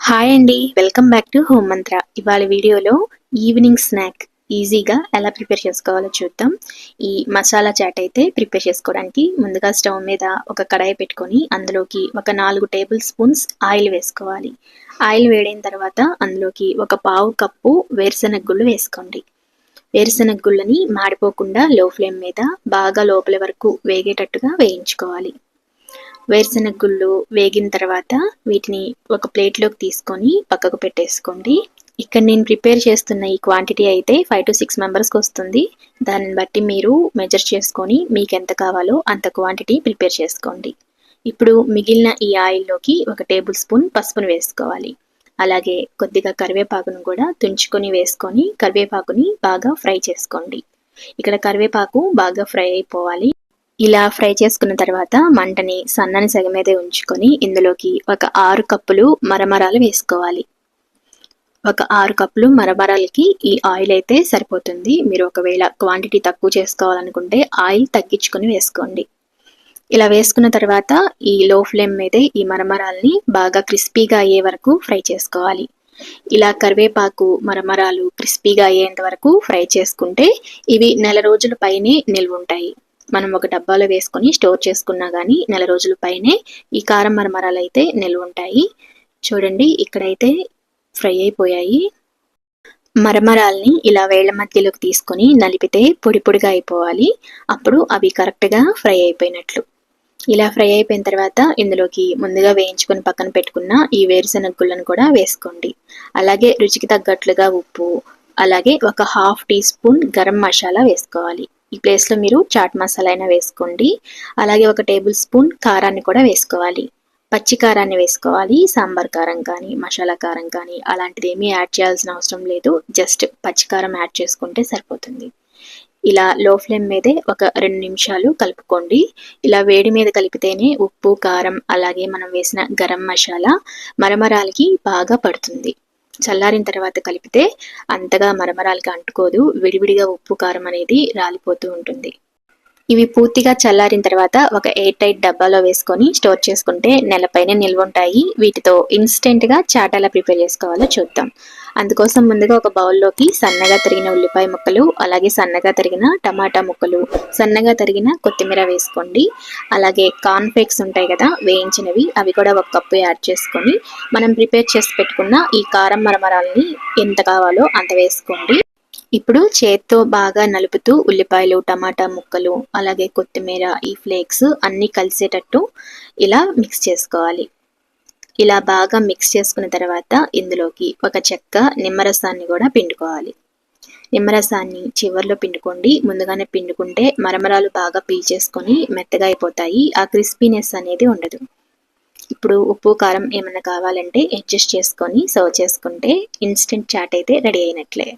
Hi అండి welcome back to home మంత్ర ఇవాళ వీడియోలో ఈవినింగ్ స్నాక్ ఈజీగా ఎలా ప్రిపేర్ చేసుకోవాలో చూద్దాం. ఈ మసాలా చాట్ అయితే ప్రిపేర్ చేసుకోవడానికి ముందుగా స్టవ్ మీద ఒక కడాయి పెట్టుకొని అందులోకి ఒక నాలుగు టేబుల్ స్పూన్స్ ఆయిల్ వేసుకోవాలి. ఆయిల్ వేడైన తర్వాత అందులోకి ఒక పావు కప్పు వేరుశనగ గుళ్ళు వేసుకోండి. వేరుశనగ గుళ్ళని మాడిపోకుండా లో ఫ్లేమ్ మీద బాగా లోపల వరకు వేగేటట్టుగా వేయించుకోవాలి. వేరుశనగ గుళ్ళు వేగిన తర్వాత వీటిని ఒక ప్లేట్లోకి తీసుకొని పక్కకు పెట్టేసుకోండి. ఇక్కడ నేను ప్రిపేర్ చేస్తున్న ఈ క్వాంటిటీ అయితే ఫైవ్ టు సిక్స్ మెంబర్స్కి వస్తుంది. దాన్ని బట్టి మీరు మెజర్ చేసుకొని మీకు ఎంత కావాలో అంత క్వాంటిటీ ప్రిపేర్ చేసుకోండి. ఇప్పుడు మిగిలిన ఈ ఆయిల్లోకి ఒక టేబుల్ స్పూన్ పసుపును వేసుకోవాలి. అలాగే కొద్దిగా కరివేపాకును కూడా తుంచుకొని వేసుకొని కరివేపాకుని బాగా ఫ్రై చేసుకోండి. ఇక్కడ కరివేపాకు బాగా ఫ్రై అయిపోవాలి. ఇలా ఫ్రై చేసుకున్న తర్వాత మంటని సన్నని సెగ మీదే ఉంచుకొని ఇందులోకి ఒక ఆరు కప్పులు మరమరాలు వేసుకోవాలి. ఒక ఆరు కప్పులు మరమరాలకి ఈ ఆయిల్ అయితే సరిపోతుంది. మీరు ఒకవేళ క్వాంటిటీ తక్కువ చేసుకోవాలనుకుంటే ఆయిల్ తగ్గించుకొని వేసుకోండి. ఇలా వేసుకున్న తర్వాత ఈ లో ఫ్లేమ్ మీదే ఈ మరమరాల్ని బాగా క్రిస్పీగా అయ్యే వరకు ఫ్రై చేసుకోవాలి. ఇలా కరివేపాకు మరమరాలు క్రిస్పీగా అయ్యేంత వరకు ఫ్రై చేసుకుంటే ఇవి నెల రోజుల పైనే నిల్వ ఉంటాయి మనం ఒక డబ్బాలో వేసుకొని స్టోర్ చేసుకున్నా కానీ నెల రోజుల పైనే ఈ కారం మరమరాలు అయితే నిల్వ ఉంటాయి చూడండి ఇక్కడైతే ఫ్రై అయిపోయాయి. మరమరాల్ని ఇలా వేళ్ళ మధ్యలోకి తీసుకొని నలిపితే పొడి పొడిగా అయిపోవాలి. అప్పుడు అవి కరెక్ట్గా ఫ్రై అయిపోయినట్లు. ఇలా ఫ్రై అయిపోయిన తర్వాత ఇందులోకి ముందుగా వేయించుకొని పక్కన పెట్టుకున్న ఈ వేరుశనగ గుళ్ళను కూడా వేసుకోండి. అలాగే రుచికి తగ్గట్లుగా ఉప్పు అలాగే ఒక half tea spoon garam masala వేసుకోవాలి. ఈ ప్లేస్లో మీరు చాట్ మసాలా అయినా వేసుకోండి. అలాగే ఒక టేబుల్ స్పూన్ కారాన్ని కూడా వేసుకోవాలి. పచ్చి కారాన్ని వేసుకోవాలి సాంబార్ కారం కానీ మసాలా కారం కానీ అలాంటిది ఏమీ యాడ్ చేయాల్సిన అవసరం లేదు. జస్ట్ పచ్చి కారం యాడ్ చేసుకుంటే సరిపోతుంది. ఇలా లో ఫ్లేమ్ మీదే ఒక రెండు నిమిషాలు కలుపుకోండి. ఇలా వేడి మీద కలిపితేనే ఉప్పు కారం అలాగే మనం వేసిన గరం మసాలా మరమరాలకి బాగా పడుతుంది. చల్లారిన తర్వాత కలిపితే అంతగా మరమరాలకి అంటుకోదు విడివిడిగా ఉప్పు కారం అనేది రాలిపోతూ ఉంటుంది. ఇవి పూర్తిగా చల్లారిన తర్వాత ఒక ఎయిర్ టైట్ డబ్బాలో వేసుకొని స్టోర్ చేసుకుంటే నెలపైనే నిల్వ ఉంటాయి వీటితో ఇన్స్టెంట్గా చాట్ ఎలా ప్రిపేర్ చేసుకోవాలో చూద్దాం. అందుకోసం ముందుగా ఒక బౌల్లోకి సన్నగా తరిగిన ఉల్లిపాయ ముక్కలు అలాగే సన్నగా తరిగిన టమాటా ముక్కలు సన్నగా తరిగిన కొత్తిమీర వేసుకోండి. అలాగే కార్న్ఫ్లేక్స్ ఉంటాయి కదా వేయించినవి అవి కూడా ఒక కప్పు యాడ్ చేసుకొని మనం ప్రిపేర్ చేసి పెట్టుకున్న ఈ కారం మరమరాలని ఎంత కావాలో అంత వేసుకోండి. ఇప్పుడు చేత్తో బాగా నలుపుతూ ఉల్లిపాయలు టమాటా ముక్కలు అలాగే కొత్తిమీర ఈ ఫ్లేక్స్ అన్నీ కలిసేటట్టు ఇలా మిక్స్ చేసుకోవాలి. ఇలా బాగా మిక్స్ చేసుకున్న తర్వాత ఇందులోకి ఒక చెక్క నిమ్మరసాన్ని కూడా పిండుకోవాలి. నిమ్మరసాన్ని చివర్లో పిండుకోండి. ముందుగానే పిండుకుంటే మరమరాలు బాగా పీల్చేసుకొని మెత్తగా అయిపోతాయి. ఆ క్రిస్పీనెస్ అనేది ఉండదు. ఇప్పుడు ఉప్పు కారం ఏమైనా కావాలంటే అడ్జస్ట్ చేసుకొని సర్వ్ చేసుకుంటే ఇన్స్టెంట్ చాట్ అయితే రెడీ అయినట్లే.